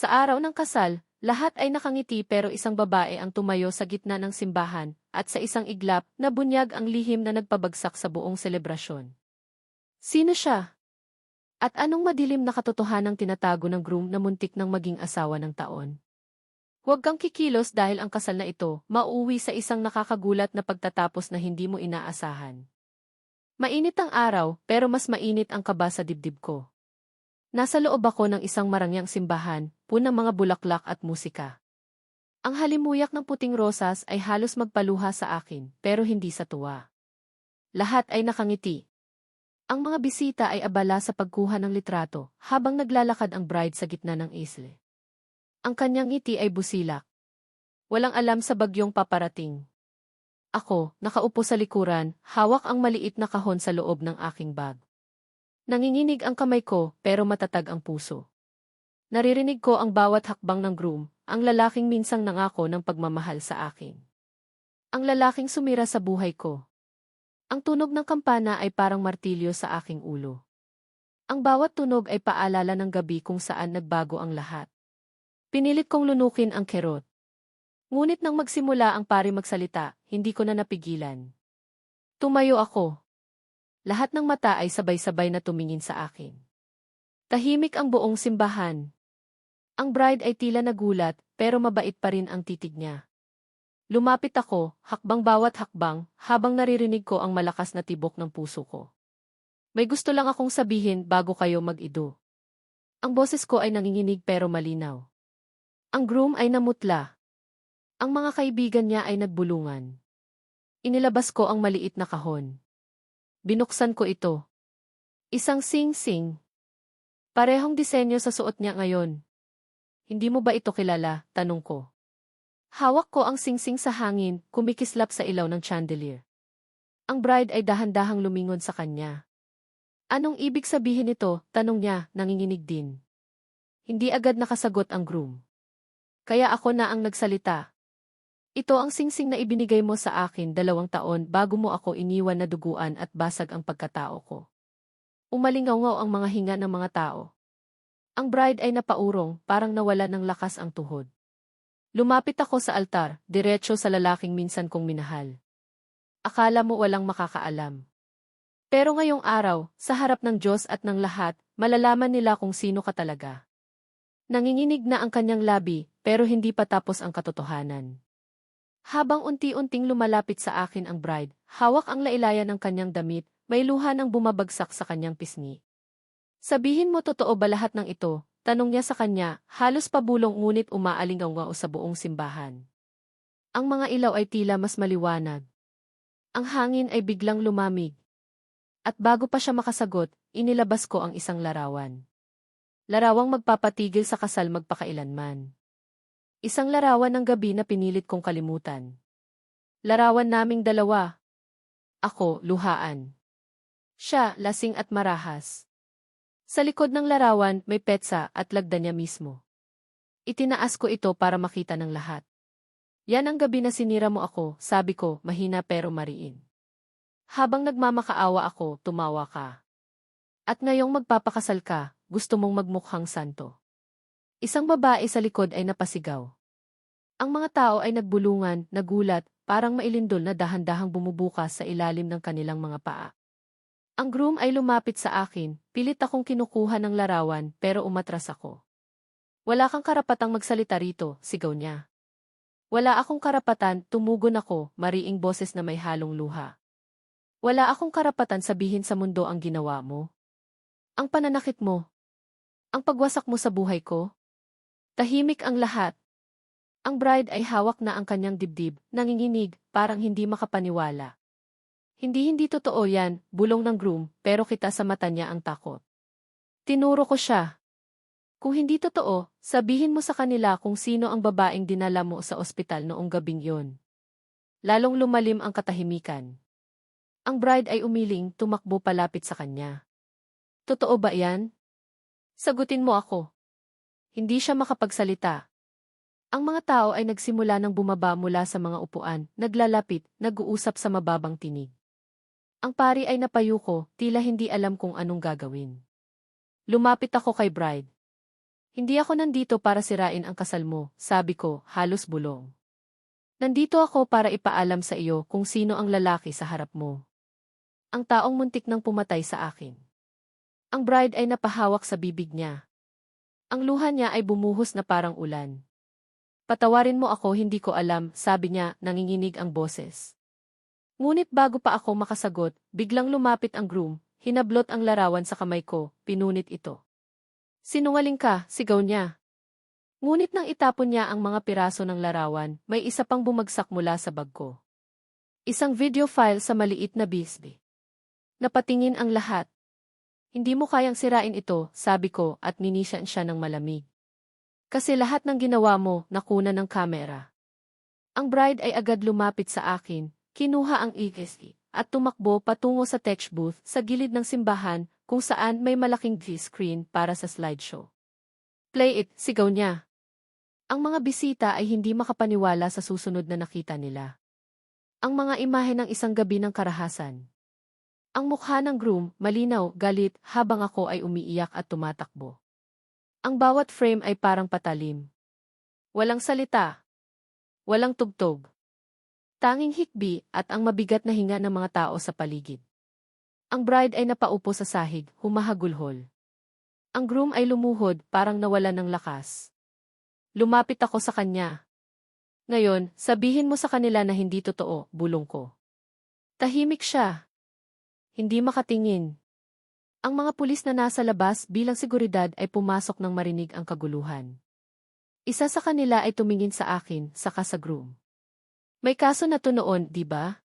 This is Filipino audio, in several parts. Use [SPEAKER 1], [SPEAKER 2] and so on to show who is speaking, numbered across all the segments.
[SPEAKER 1] Sa araw ng kasal, lahat ay nakangiti pero isang babae ang tumayo sa gitna ng simbahan at sa isang iglap na bunyag ang lihim na nagpabagsak sa buong selebrasyon. Sino siya? At anong madilim na katotohanang tinatago ng groom na muntik ng maging asawa ng taon? Huwag kang kikilos dahil ang kasal na ito mauwi sa isang nakakagulat na pagtatapos na hindi mo inaasahan. Mainit ang araw pero mas mainit ang kaba sa dibdib ko. Nasa loob ako ng isang marangyang simbahan, punang mga bulaklak at musika. Ang halimuyak ng puting rosas ay halos magpaluha sa akin pero hindi sa tuwa. Lahat ay nakangiti. Ang mga bisita ay abala sa pagkuha ng litrato habang naglalakad ang bride sa gitna ng isle. Ang kanyang ngiti ay busilak. Walang alam sa bagyong paparating. Ako, nakaupo sa likuran, hawak ang maliit na kahon sa loob ng aking bag. Nanginginig ang kamay ko pero matatag ang puso. Naririnig ko ang bawat hakbang ng groom, ang lalaking minsang nangako ng pagmamahal sa akin. Ang lalaking sumira sa buhay ko. Ang tunog ng kampana ay parang martilyo sa aking ulo. Ang bawat tunog ay paalala ng gabi kung saan nagbago ang lahat. Pinilit kong lunukin ang kerot. Ngunit nang magsimula ang pari magsalita, hindi ko na napigilan. Tumayo ako. Lahat ng mata ay sabay-sabay na tumingin sa akin. Tahimik ang buong simbahan. Ang bride ay tila nagulat, pero mabait pa rin ang titig niya. Lumapit ako, hakbang bawat hakbang, habang naririnig ko ang malakas na tibok ng puso ko. May gusto lang akong sabihin bago kayo mag-ido. Ang boses ko ay nanginginig pero malinaw. Ang groom ay namutla. Ang mga kaibigan niya ay nagbulungan. Inilabas ko ang maliit na kahon. Binuksan ko ito. Isang sing-sing. Parehong disenyo sa suot niya ngayon. Hindi mo ba ito kilala? Tanong ko. Hawak ko ang singsing sa hangin, kumikislap sa ilaw ng chandelier. Ang bride ay dahan-dahang lumingon sa kanya. Anong ibig sabihin nito? Tanong niya, nanginginig din. Hindi agad nakasagot ang groom. Kaya ako na ang nagsalita. Ito ang singsing na ibinigay mo sa akin dalawang taon bago mo ako iniwan na duguan at basag ang pagkatao ko. Umalingaw ang mga hinga ng mga tao. Ang bride ay napaurong, parang nawala ng lakas ang tuhod. Lumapit ako sa altar, diretso sa lalaking minsan kong minahal. Akala mo walang makakaalam. Pero ngayong araw, sa harap ng Diyos at ng lahat, malalaman nila kung sino ka talaga. Nanginginig na ang kanyang labi, pero hindi pa tapos ang katotohanan. Habang unti-unting lumalapit sa akin ang bride, hawak ang lailayan ng kanyang damit, may luha ng bumabagsak sa kanyang pisngi. Sabihin mo totoo ba lahat ng ito, Tanong niya sa kanya, halos pabulong ngunit umaalingaw sa buong simbahan. Ang mga ilaw ay tila mas maliwanag. Ang hangin ay biglang lumamig. At bago pa siya makasagot, inilabas ko ang isang larawan. Larawang magpapatigil sa kasal magpakailanman. Isang larawan ng gabi na pinilit kong kalimutan. Larawan naming dalawa. Ako, luhaan. Siya, lasing at marahas. Sa likod ng larawan, may petsa at lagda niya mismo. Itinaas ko ito para makita ng lahat. Yan ang gabi na sinira mo ako, sabi ko, mahina pero mariin. Habang nagmamakaawa ako, tumawa ka. At ngayong magpapakasal ka, gusto mong magmukhang santo. Isang babae sa likod ay napasigaw. Ang mga tao ay nagbulungan, nagulat, parang mailindol na dahan-dahang bumubukas sa ilalim ng kanilang mga paa. Ang groom ay lumapit sa akin, pilit akong kinukuha ng larawan pero umatras ako. Wala kang karapatang magsalita rito, sigaw niya. Wala akong karapatan, tumugon ako, mariing boses na may halong luha. Wala akong karapatan sabihin sa mundo ang ginawa mo. Ang pananakit mo. Ang pagwasak mo sa buhay ko. Tahimik ang lahat. Ang bride ay hawak na ang kanyang dibdib, nanginginig, parang hindi makapaniwala. Hindi-hindi totoo yan, bulong ng groom, pero kita sa mata niya ang takot. Tinuro ko siya. Kung hindi totoo, sabihin mo sa kanila kung sino ang babaeng dinala mo sa ospital noong gabing yon. Lalong lumalim ang katahimikan. Ang bride ay umiling, tumakbo palapit sa kanya. Totoo ba yan? Sagutin mo ako. Hindi siya makapagsalita. Ang mga tao ay nagsimula ng bumaba mula sa mga upuan, naglalapit, nag-uusap sa mababang tinig. Ang pari ay napayuko, tila hindi alam kung anong gagawin. Lumapit ako kay Bride. Hindi ako nandito para sirain ang kasal mo, sabi ko, halos bulong. Nandito ako para ipaalam sa iyo kung sino ang lalaki sa harap mo. Ang taong muntik nang pumatay sa akin. Ang bride ay napahawak sa bibig niya. Ang luha niya ay bumuhos na parang ulan. Patawarin mo ako hindi ko alam, sabi niya, nanginginig ang boses. Ngunit bago pa ako makasagot, biglang lumapit ang groom, hinablot ang larawan sa kamay ko, pinunit ito. Sinungaling ka, sigaw niya. Ngunit nang itapon niya ang mga piraso ng larawan, may isa pang bumagsak mula sa bag ko. Isang video file sa maliit na bisbi. Napatingin ang lahat. Hindi mo kayang sirain ito, sabi ko at ninisyan siya ng malamig. Kasi lahat ng ginawa mo, nakuna ng kamera. Ang bride ay agad lumapit sa akin, kinuha ang ESE, at tumakbo patungo sa tech booth sa gilid ng simbahan kung saan may malaking V-screen para sa slideshow. Play it, sigaw niya. Ang mga bisita ay hindi makapaniwala sa susunod na nakita nila. Ang mga imahe ng isang gabi ng karahasan. Ang mukha ng groom, malinaw, galit, habang ako ay umiiyak at tumatakbo. Ang bawat frame ay parang patalim. Walang salita. Walang tugtog. Tanging hikbi at ang mabigat na hinga ng mga tao sa paligid. Ang bride ay napaupo sa sahig, humahagulhol. Ang groom ay lumuhod, parang nawala ng lakas. Lumapit ako sa kanya. Ngayon, sabihin mo sa kanila na hindi totoo, bulong ko. Tahimik siya, hindi makatingin. Ang mga pulis na nasa labas bilang seguridad ay pumasok nang marinig ang kaguluhan. Isa sa kanila ay tumingin sa akin, saka sa groom. May kaso na to noon, di ba?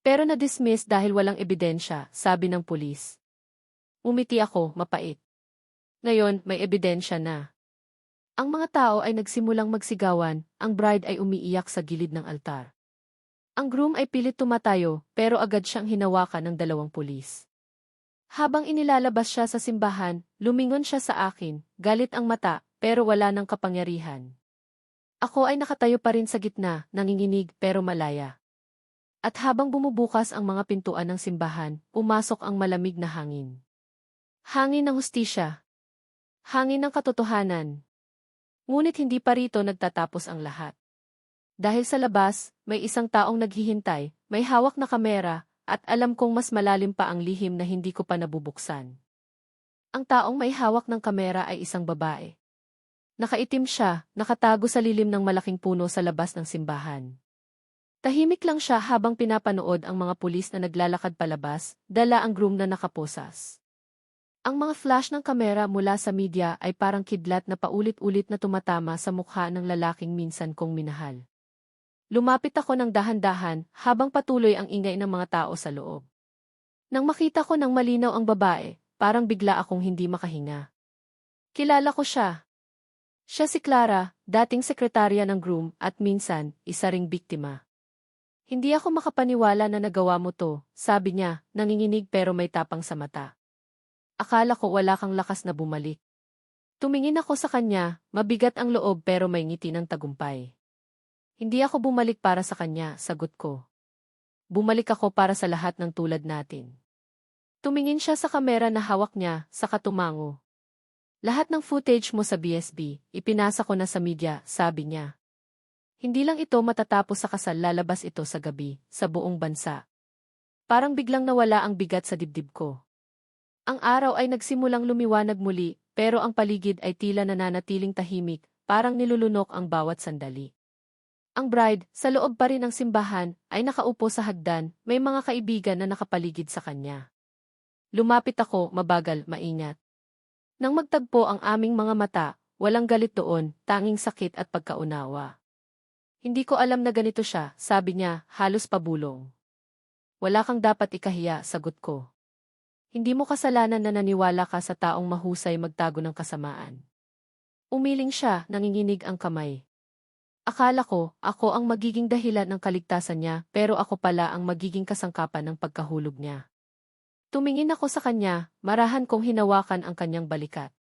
[SPEAKER 1] Pero na-dismiss dahil walang ebidensya, sabi ng pulis. Umiti ako, mapait. Ngayon, may ebidensya na. Ang mga tao ay nagsimulang magsigawan, ang bride ay umiiyak sa gilid ng altar. Ang groom ay pilit tumatayo, pero agad siyang hinawakan ng dalawang pulis. Habang inilalabas siya sa simbahan, lumingon siya sa akin, galit ang mata, pero wala ng kapangyarihan. Ako ay nakatayo pa rin sa gitna, nanginginig pero malaya. At habang bumubukas ang mga pintuan ng simbahan, pumasok ang malamig na hangin. Hangin ng hustisya. Hangin ng katotohanan. Ngunit hindi pa rito nagtatapos ang lahat. Dahil sa labas, may isang taong naghihintay, may hawak na kamera, at alam kong mas malalim pa ang lihim na hindi ko pa nabubuksan. Ang taong may hawak ng kamera ay isang babae. Nakaitim siya, nakatago sa lilim ng malaking puno sa labas ng simbahan. Tahimik lang siya habang pinapanood ang mga pulis na naglalakad palabas, dala ang groom na nakaposas. Ang mga flash ng kamera mula sa media ay parang kidlat na paulit-ulit na tumatama sa mukha ng lalaking minsan kong minahal. Lumapit ako ng dahan-dahan habang patuloy ang ingay ng mga tao sa loob. Nang makita ko ng malinaw ang babae, parang bigla akong hindi makahinga. Kilala ko siya. Siya si Clara, dating sekretarya ng groom at minsan, isa ring biktima. Hindi ako makapaniwala na nagawa mo to, sabi niya, nanginginig pero may tapang sa mata. Akala ko wala kang lakas na bumalik. Tumingin ako sa kanya, mabigat ang loob pero may ngiti ng tagumpay. Hindi ako bumalik para sa kanya, sagot ko. Bumalik ako para sa lahat ng tulad natin. Tumingin siya sa kamera na hawak niya, sa katumango. Lahat ng footage mo sa BSB, ipinasa ko na sa media, sabi niya. Hindi lang ito matatapos sa kasal lalabas ito sa gabi, sa buong bansa. Parang biglang nawala ang bigat sa dibdib ko. Ang araw ay nagsimulang lumiwanag muli, pero ang paligid ay tila nananatiling tahimik, parang nilulunok ang bawat sandali. Ang bride, sa loob pa rin ng simbahan, ay nakaupo sa hagdan, may mga kaibigan na nakapaligid sa kanya. Lumapit ako, mabagal, maingat. Nang magtagpo ang aming mga mata, walang galit doon, tanging sakit at pagkaunawa. Hindi ko alam na ganito siya, sabi niya, halos pabulong. Wala kang dapat ikahiya, sagot ko. Hindi mo kasalanan na naniwala ka sa taong mahusay magtago ng kasamaan. Umiling siya, nanginginig ang kamay. Akala ko, ako ang magiging dahilan ng kaligtasan niya, pero ako pala ang magiging kasangkapan ng pagkahulog niya. Tumingin ako sa kanya, marahan kong hinawakan ang kanyang balikat.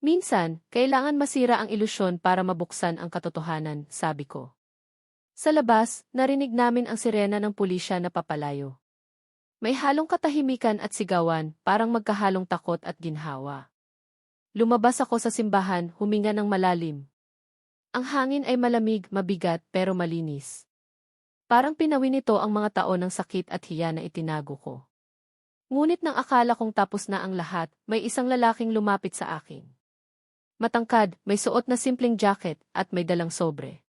[SPEAKER 1] Minsan, kailangan masira ang ilusyon para mabuksan ang katotohanan, sabi ko. Sa labas, narinig namin ang sirena ng pulisya na papalayo. May halong katahimikan at sigawan, parang magkahalong takot at ginhawa. Lumabas ako sa simbahan, huminga ng malalim. Ang hangin ay malamig, mabigat, pero malinis. Parang pinawin nito ang mga taon ng sakit at hiya na itinago ko. Ngunit nang akala kong tapos na ang lahat, may isang lalaking lumapit sa akin. Matangkad, may suot na simpleng jacket, at may dalang sobre.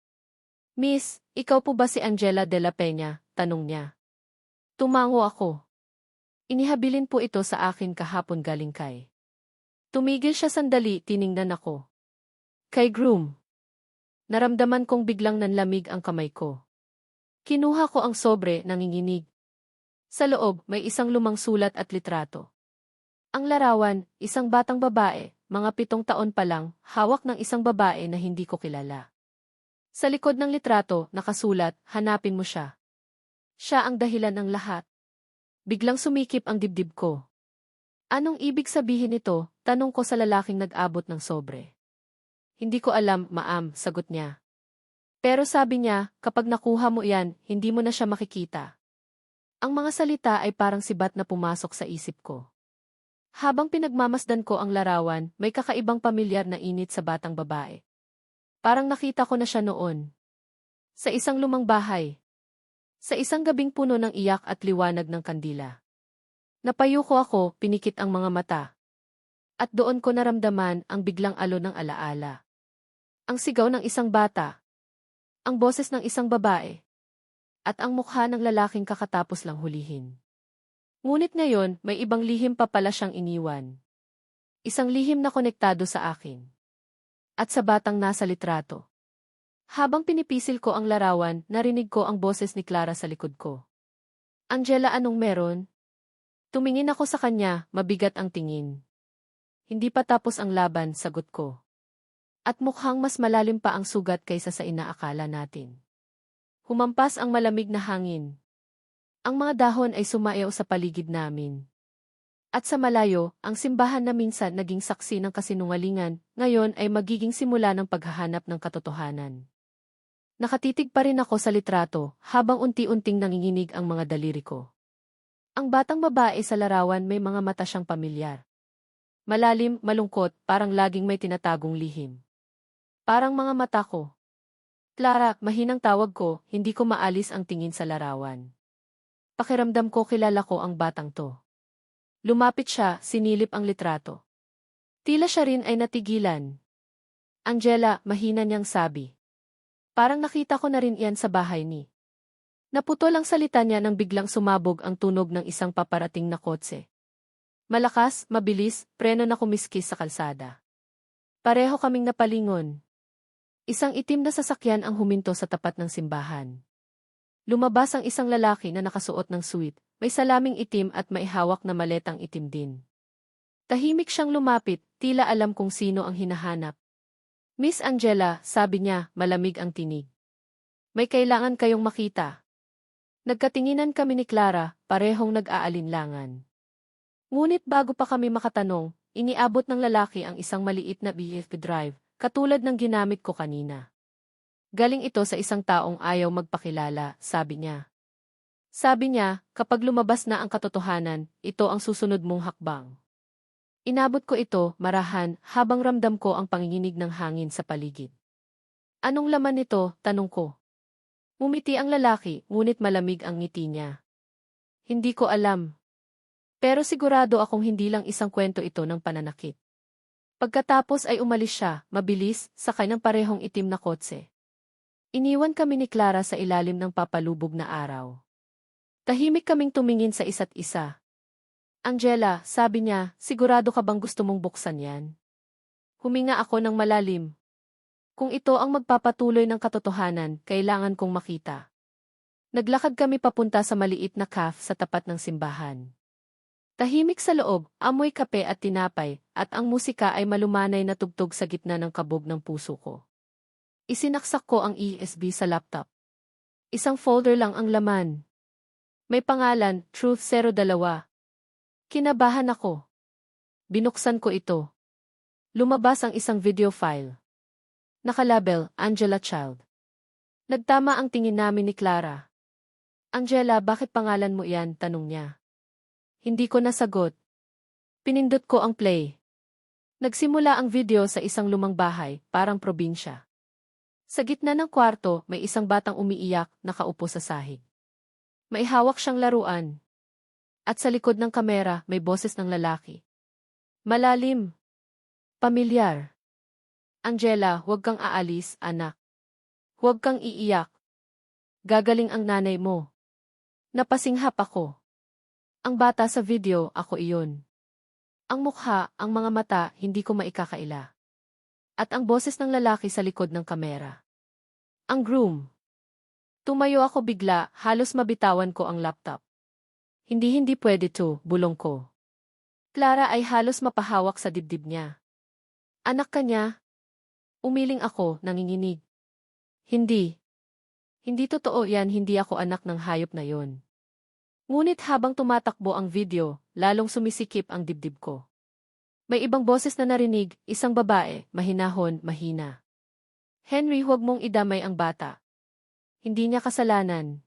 [SPEAKER 1] Miss, ikaw po ba si Angela de la Peña? Tanong niya. Tumango ako. Inihabilin po ito sa akin kahapon galing kay. Tumigil siya sandali, tiningnan ako. Kay groom. Naramdaman kong biglang nanlamig ang kamay ko. Kinuha ko ang sobre, nanginginig. Sa loob, may isang lumang sulat at litrato. Ang larawan, isang batang babae, mga pitong taon pa lang, hawak ng isang babae na hindi ko kilala. Sa likod ng litrato, nakasulat, hanapin mo siya. Siya ang dahilan ng lahat. Biglang sumikip ang dibdib ko. Anong ibig sabihin ito? Tanong ko sa lalaking nag-abot ng sobre. Hindi ko alam, maam, sagot niya. Pero sabi niya, kapag nakuha mo yan, hindi mo na siya makikita. Ang mga salita ay parang sibat na pumasok sa isip ko. Habang pinagmamasdan ko ang larawan, may kakaibang pamilyar na init sa batang babae. Parang nakita ko na siya noon. Sa isang lumang bahay. Sa isang gabing puno ng iyak at liwanag ng kandila. Napayuko ako, pinikit ang mga mata. At doon ko naramdaman ang biglang alo ng alaala. Ang sigaw ng isang bata. Ang boses ng isang babae. At ang mukha ng lalaking kakatapos lang hulihin. Ngunit ngayon, may ibang lihim pa pala siyang iniwan. Isang lihim na konektado sa akin. At sa batang nasa litrato. Habang pinipisil ko ang larawan, narinig ko ang boses ni Clara sa likod ko. Angela, anong meron? Tumingin ako sa kanya, mabigat ang tingin. Hindi pa tapos ang laban, sagot ko. At mukhang mas malalim pa ang sugat kaysa sa inaakala natin. Humampas ang malamig na hangin. Ang mga dahon ay sumayaw sa paligid namin. At sa malayo, ang simbahan na minsan naging saksi ng kasinungalingan, ngayon ay magiging simula ng paghahanap ng katotohanan. Nakatitig pa rin ako sa litrato, habang unti-unting nanginginig ang mga daliri ko. Ang batang babae sa larawan may mga mata siyang pamilyar. Malalim, malungkot, parang laging may tinatagong lihim. Parang mga mata ko. Clara, mahinang tawag ko, hindi ko maalis ang tingin sa larawan. Pakiramdam ko kilala ko ang batang to. Lumapit siya, sinilip ang litrato. Tila siya rin ay natigilan. Angela, mahina niyang sabi. Parang nakita ko na rin iyan sa bahay ni. Naputol ang salita niya nang biglang sumabog ang tunog ng isang paparating na kotse. Malakas, mabilis, preno na kumiskis sa kalsada. Pareho kaming napalingon. Isang itim na sasakyan ang huminto sa tapat ng simbahan. Lumabas ang isang lalaki na nakasuot ng suit, may salaming itim at may hawak na maletang itim din. Tahimik siyang lumapit, tila alam kung sino ang hinahanap. Miss Angela, sabi niya, malamig ang tinig. May kailangan kayong makita. Nagkatinginan kami ni Clara, parehong nag-aalinlangan. Ngunit bago pa kami makatanong, iniabot ng lalaki ang isang maliit na BFP drive, katulad ng ginamit ko kanina. Galing ito sa isang taong ayaw magpakilala, sabi niya. Sabi niya, kapag lumabas na ang katotohanan, ito ang susunod mong hakbang. Inabot ko ito, marahan, habang ramdam ko ang panginginig ng hangin sa paligid. Anong laman nito, tanong ko. Umiti ang lalaki, ngunit malamig ang ngiti niya. Hindi ko alam. Pero sigurado akong hindi lang isang kwento ito ng pananakit. Pagkatapos ay umalis siya, mabilis, sakay ng parehong itim na kotse. Iniwan kami ni Clara sa ilalim ng papalubog na araw. Tahimik kaming tumingin sa isa't isa. Angela, sabi niya, sigurado ka bang gusto mong buksan yan? Huminga ako ng malalim, kung ito ang magpapatuloy ng katotohanan, kailangan kong makita. Naglakad kami papunta sa maliit na calf sa tapat ng simbahan. Tahimik sa loob, amoy kape at tinapay, at ang musika ay malumanay na tugtog sa gitna ng kabog ng puso ko. Isinaksak ko ang ESB sa laptop. Isang folder lang ang laman. May pangalan, Truth 02. Kinabahan ako. Binuksan ko ito. Lumabas ang isang video file. Nakalabel, Angela Child. Nagtama ang tingin namin ni Clara. Angela, bakit pangalan mo iyan? Tanong niya. Hindi ko nasagot. Pinindot ko ang play. Nagsimula ang video sa isang lumang bahay, parang probinsya. Sa gitna ng kwarto, may isang batang umiiyak, nakaupo sa sahig. May hawak siyang laruan. At sa likod ng kamera, may boses ng lalaki. Malalim. Pamilyar. Angela, huwag kang aalis, anak. Huwag kang iiyak. Gagaling ang nanay mo. Napasinghap ako. Ang bata sa video, ako iyon. Ang mukha, ang mga mata, hindi ko maikakaila. At ang boses ng lalaki sa likod ng kamera. Ang groom. Tumayo ako bigla, halos mabitawan ko ang laptop. Hindi-hindi pwede to, bulong ko. Clara ay halos mapahawak sa dibdib niya. Anak ka niya? Umiling ako, nanginginig. Hindi. Hindi totoo yan, hindi ako anak ng hayop na yon. Ngunit habang tumatakbo ang video, lalong sumisikip ang dibdib ko. May ibang boses na narinig, isang babae, mahinahon, mahina. Henry, huwag mong idamay ang bata. Hindi niya kasalanan.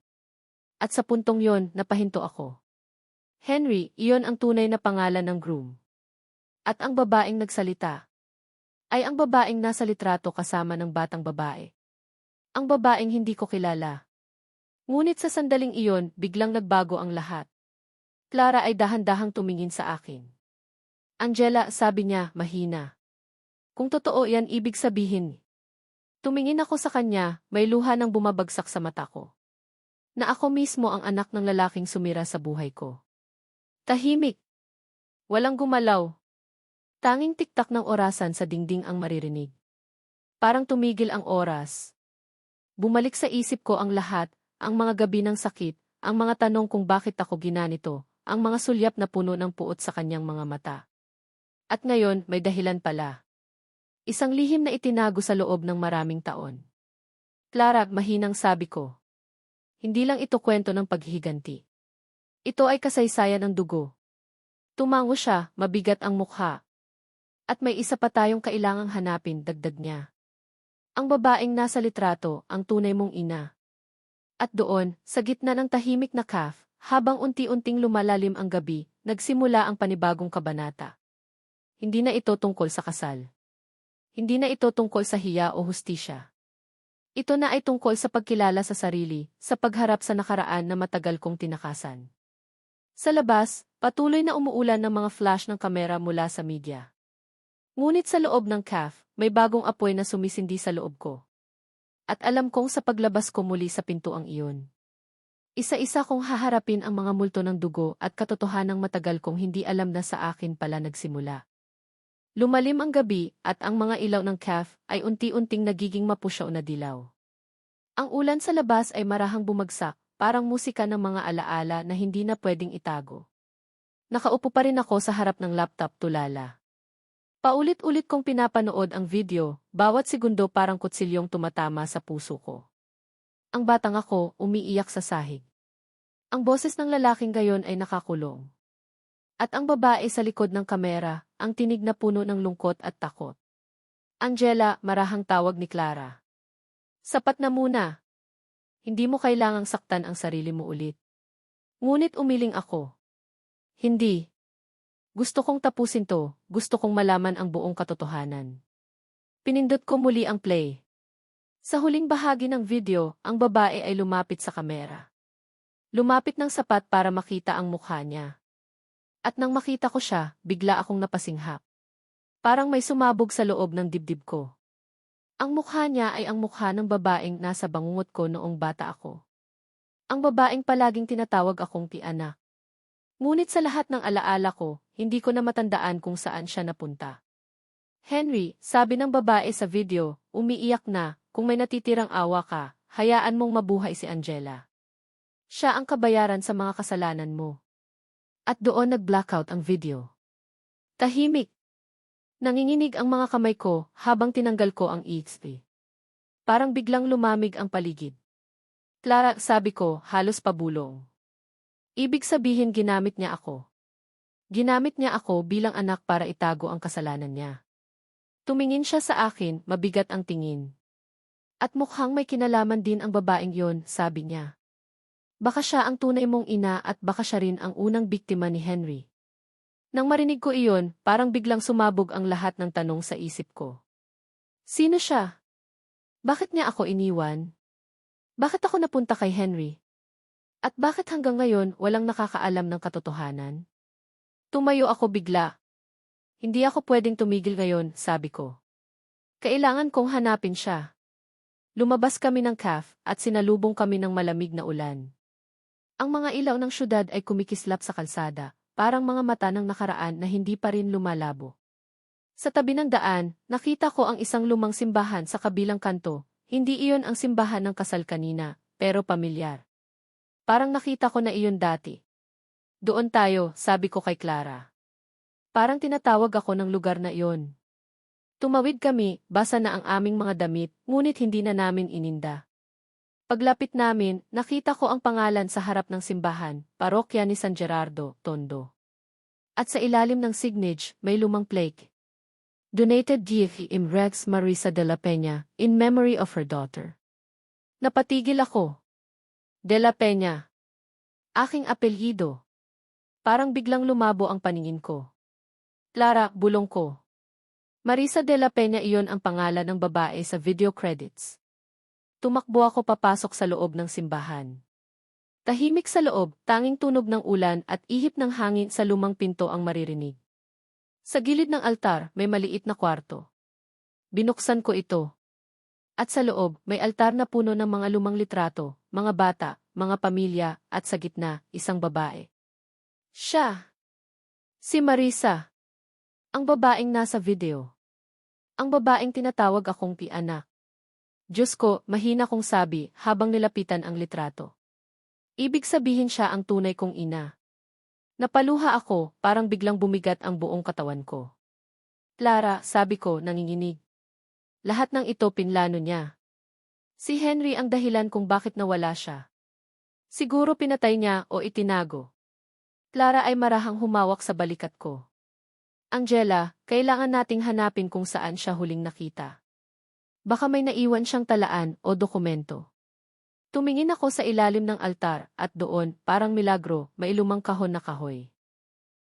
[SPEAKER 1] At sa puntong yon, napahinto ako. Henry, iyon ang tunay na pangalan ng groom. At ang babaeng nagsalita ay ang babaeng nasa litrato kasama ng batang babae. Ang babaeng hindi ko kilala. Ngunit sa sandaling iyon, biglang nagbago ang lahat. Clara ay dahan-dahang tumingin sa akin. Angela, sabi niya, mahina. Kung totoo yan, ibig sabihin. Tumingin ako sa kanya, may luha ng bumabagsak sa mata ko. Na ako mismo ang anak ng lalaking sumira sa buhay ko. Tahimik. Walang gumalaw. Tanging tiktak ng orasan sa dingding ang maririnig. Parang tumigil ang oras. Bumalik sa isip ko ang lahat, ang mga gabi ng sakit, ang mga tanong kung bakit ako ginanito, ang mga sulyap na puno ng puot sa kanyang mga mata. At ngayon, may dahilan pala. Isang lihim na itinago sa loob ng maraming taon. Clara, mahinang sabi ko. Hindi lang ito kwento ng paghihiganti. Ito ay kasaysayan ng dugo. Tumango siya, mabigat ang mukha. At may isa pa tayong kailangang hanapin, dagdag niya. Ang babaeng nasa litrato, ang tunay mong ina. At doon, sa gitna ng tahimik na calf, habang unti-unting lumalalim ang gabi, nagsimula ang panibagong kabanata. Hindi na ito tungkol sa kasal. Hindi na ito tungkol sa hiya o hustisya. Ito na ay tungkol sa pagkilala sa sarili, sa pagharap sa nakaraan na matagal kong tinakasan. Sa labas, patuloy na umuulan ng mga flash ng kamera mula sa media. Ngunit sa loob ng calf, may bagong apoy na sumisindi sa loob ko at alam kong sa paglabas ko muli sa pintuang iyon. Isa-isa kong haharapin ang mga multo ng dugo at katotohanang matagal kong hindi alam na sa akin pala nagsimula. Lumalim ang gabi at ang mga ilaw ng calf ay unti-unting nagiging mapusyaw na dilaw. Ang ulan sa labas ay marahang bumagsak, parang musika ng mga alaala na hindi na pwedeng itago. Nakaupo pa rin ako sa harap ng laptop tulala. Paulit-ulit kong pinapanood ang video, bawat segundo parang kutsilyong tumatama sa puso ko. Ang batang ako, umiiyak sa sahig. Ang boses ng lalaking gayon ay nakakulong. At ang babae sa likod ng kamera, ang tinig na puno ng lungkot at takot. Angela, marahang tawag ni Clara. Sapat na muna. Hindi mo kailangang saktan ang sarili mo ulit. Ngunit umiling ako. Hindi, gusto kong tapusin to, gusto kong malaman ang buong katotohanan. Pinindot ko muli ang play. Sa huling bahagi ng video, ang babae ay lumapit sa kamera. Lumapit ng sapat para makita ang mukha niya. At nang makita ko siya, bigla akong napasinghap. Parang may sumabog sa loob ng dibdib ko. Ang mukha niya ay ang mukha ng babaeng nasa bangungot ko noong bata ako. Ang babaeng palaging tinatawag akong pianak. Ngunit sa lahat ng alaala ko, hindi ko na matandaan kung saan siya napunta. Henry, sabi ng babae sa video, umiiyak na, kung may natitirang awa ka, hayaan mong mabuhay si Angela. Siya ang kabayaran sa mga kasalanan mo. At doon nag-blackout ang video. Tahimik. Nanginginig ang mga kamay ko habang tinanggal ko ang EXP. Parang biglang lumamig ang paligid. Clara, sabi ko, halos pabulong. Ibig sabihin ginamit niya ako. Ginamit niya ako bilang anak para itago ang kasalanan niya. Tumingin siya sa akin, mabigat ang tingin. At mukhang may kinalaman din ang babaeng yon, sabi niya. Baka siya ang tunay mong ina at baka siya rin ang unang biktima ni Henry. Nang marinig ko iyon, parang biglang sumabog ang lahat ng tanong sa isip ko. Sino siya? Bakit niya ako iniwan? Bakit ako napunta kay Henry? At bakit hanggang ngayon walang nakakaalam ng katotohanan? Tumayo ako bigla. Hindi ako pwedeng tumigil ngayon, sabi ko. Kailangan kong hanapin siya. Lumabas kami ng CAF at sinalubong kami ng malamig na ulan. Ang mga ilaw ng syudad ay kumikislap sa kalsada, parang mga mata ng nakaraan na hindi pa rin lumalabo. Sa tabi ng daan, nakita ko ang isang lumang simbahan sa kabilang kanto, hindi iyon ang simbahan ng kasal kanina, pero pamilyar. Parang nakita ko na iyon dati. Doon tayo, sabi ko kay Clara. Parang tinatawag ako ng lugar na iyon. Tumawid kami, basa na ang aming mga damit, ngunit hindi na namin ininda. Paglapit namin, nakita ko ang pangalan sa harap ng simbahan, Parokya ni San Gerardo, Tondo. At sa ilalim ng signage, may lumang plaque. Donated Dieki im Rex Marisa de la Peña, in memory of her daughter. Napatigil ako. De la Peña. Aking apelyido. Parang biglang lumabo ang paningin ko. Clara, bulong ko. Marisa de la Peña iyon ang pangalan ng babae sa video credits. Tumakbo ako papasok sa loob ng simbahan. Tahimik sa loob, tanging tunog ng ulan at ihip ng hangin sa lumang pinto ang maririnig. Sa gilid ng altar, may maliit na kwarto. Binuksan ko ito. At sa loob, may altar na puno ng mga lumang litrato, mga bata, mga pamilya, at sa gitna, isang babae. Siya. Si Marisa. Ang babaeng nasa video. Ang babaeng tinatawag akong pi-anak. Diyos ko, mahina kong sabi habang nilapitan ang litrato. Ibig sabihin siya ang tunay kong ina. Napaluha ako, parang biglang bumigat ang buong katawan ko. Clara, sabi ko, nanginginig. Lahat ng ito pinlano niya. Si Henry ang dahilan kung bakit nawala siya. Siguro pinatay niya o itinago. Clara ay marahang humawak sa balikat ko. Angela, kailangan nating hanapin kung saan siya huling nakita. Baka may naiwan siyang talaan o dokumento. Tumingin ako sa ilalim ng altar at doon, parang milagro, may lumang kahon na kahoy.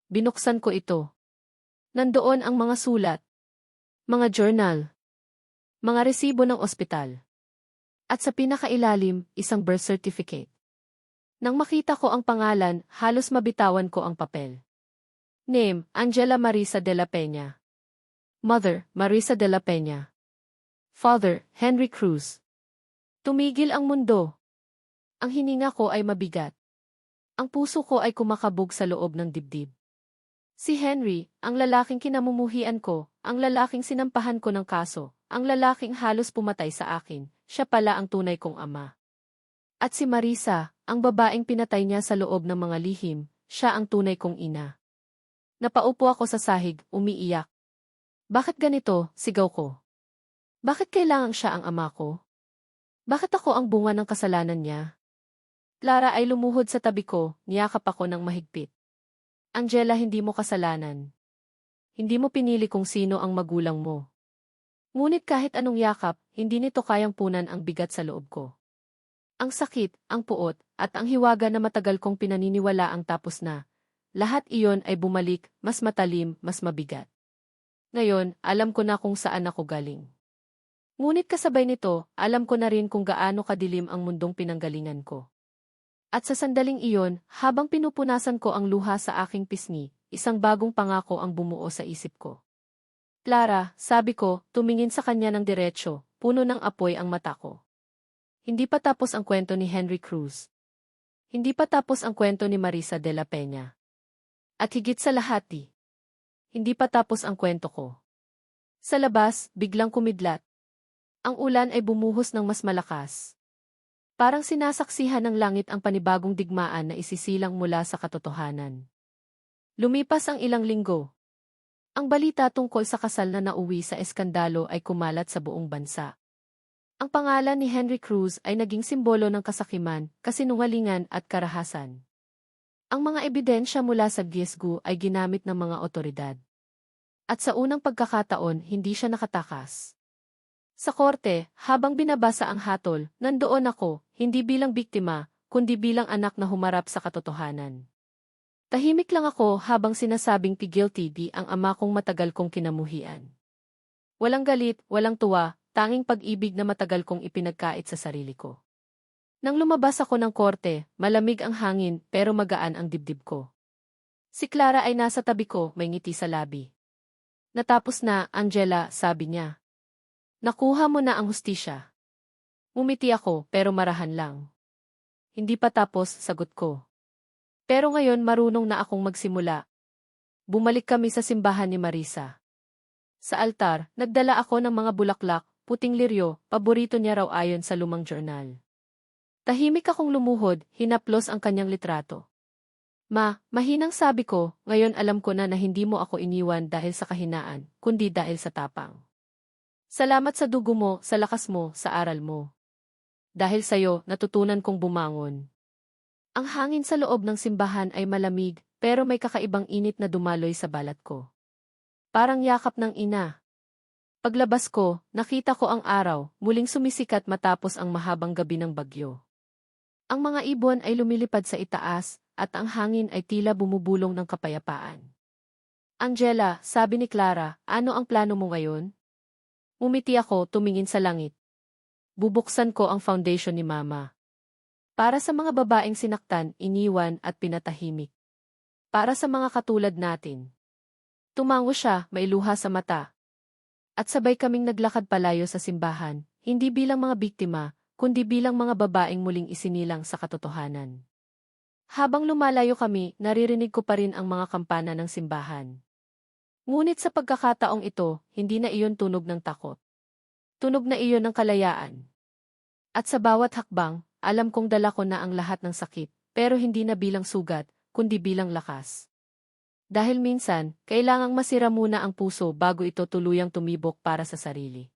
[SPEAKER 1] Binuksan ko ito. Nandoon ang mga sulat, mga journal, mga resibo ng ospital. At sa pinakailalim, isang birth certificate. Nang makita ko ang pangalan, halos mabitawan ko ang papel. Name, Angela Marisa de la Peña. Mother, Marisa de la Peña. Father, Henry Cruz. Tumigil ang mundo. Ang hininga ko ay mabigat. Ang puso ko ay kumakabog sa loob ng dibdib. Si Henry, ang lalaking kinamumuhian ko, ang lalaking sinampahan ko ng kaso, ang lalaking halos pumatay sa akin, siya pala ang tunay kong ama. At si Marisa, ang babaeng pinatay niya sa loob ng mga lihim, siya ang tunay kong ina. Napaupo ako sa sahig, umiiyak. Bakit ganito, sigaw ko. Bakit kailangang siya ang ama ko? Bakit ako ang bunga ng kasalanan niya? Clara ay lumuhod sa tabi ko, niyakap ako ng mahigpit. Angela, hindi mo kasalanan. Hindi mo pinili kung sino ang magulang mo. Ngunit kahit anong yakap, hindi nito kayang punan ang bigat sa loob ko. Ang sakit, ang puot, at ang hiwaga na matagal kong pinaniniwala ang tapos na. Lahat iyon ay bumalik, mas matalim, mas mabigat. Ngayon, alam ko na kung saan ako galing. Ngunit kasabay nito, alam ko na rin kung gaano kadilim ang mundong pinanggalingan ko. At sa sandaling iyon, habang pinupunasan ko ang luha sa aking pisngi, isang bagong pangako ang bumuo sa isip ko. Clara, sabi ko, tumingin sa kanya ng diretsyo, puno ng apoy ang mata ko. Hindi pa tapos ang kwento ni Henry Cruz. Hindi pa tapos ang kwento ni Marisa de la Peña. At higit sa lahat, hindi pa tapos ang kwento ko. Sa labas, biglang kumidlat, ang ulan ay bumuhos ng mas malakas. Parang sinasaksihan ng langit ang panibagong digmaan na isisilang mula sa katotohanan. Lumipas ang ilang linggo. Ang balita tungkol sa kasal na nauwi sa eskandalo ay kumalat sa buong bansa. Ang pangalan ni Henry Cruz ay naging simbolo ng kasakiman, kasinungalingan at karahasan. Ang mga ebidensya mula sa Giesgu ay ginamit ng mga otoridad. At sa unang pagkakataon, hindi siya nakatakas. Sa korte, habang binabasa ang hatol, nandoon ako, hindi bilang biktima, kundi bilang anak na humarap sa katotohanan. Tahimik lang ako habang sinasabing tigil di ang ama kong matagal kong kinamuhian. Walang galit, walang tuwa, tanging pag-ibig na matagal kong ipinagkait sa sarili ko. Nang lumabas ako ng korte, malamig ang hangin pero magaan ang dibdib ko. Si Clara ay nasa tabi ko, may ngiti sa labi. Natapos na, Angela, sabi niya. Nakuha mo na ang hustisya. Umiti ako, pero marahan lang. Hindi pa tapos, sagot ko. Pero ngayon marunong na akong magsimula. Bumalik kami sa simbahan ni Marisa. Sa altar, nagdala ako ng mga bulaklak, puting liryo, paborito niya raw ayon sa lumang journal. Tahimik akong lumuhod, hinaplos ang kanyang litrato. Ma, mahinang sabi ko, ngayon alam ko na na hindi mo ako iniwan dahil sa kahinaan, kundi dahil sa tapang. Salamat sa dugo mo, sa lakas mo, sa aral mo. Dahil sa'yo, natutunan kong bumangon. Ang hangin sa loob ng simbahan ay malamig, pero may kakaibang init na dumaloy sa balat ko. Parang yakap ng ina. Paglabas ko, nakita ko ang araw, muling sumisikat matapos ang mahabang gabi ng bagyo. Ang mga ibon ay lumilipad sa itaas, at ang hangin ay tila bumubulong ng kapayapaan. Angela, sabi ni Clara, ano ang plano mo ngayon? Umiti ako, tumingin sa langit. Bubuksan ko ang foundation ni Mama. Para sa mga babaeng sinaktan, iniwan at pinatahimik. Para sa mga katulad natin. Tumango siya, may luha sa mata. At sabay kaming naglakad palayo sa simbahan, hindi bilang mga biktima, kundi bilang mga babaeng muling isinilang sa katotohanan. Habang lumalayo kami, naririnig ko pa rin ang mga kampana ng simbahan. Ngunit sa pagkakataong ito, hindi na iyon tunog ng takot. Tunog na iyon ng kalayaan. At sa bawat hakbang, alam kong dala ko na ang lahat ng sakit, pero hindi na bilang sugat, kundi bilang lakas. Dahil minsan, kailangang masira muna ang puso bago ito tuluyang tumibok para sa sarili.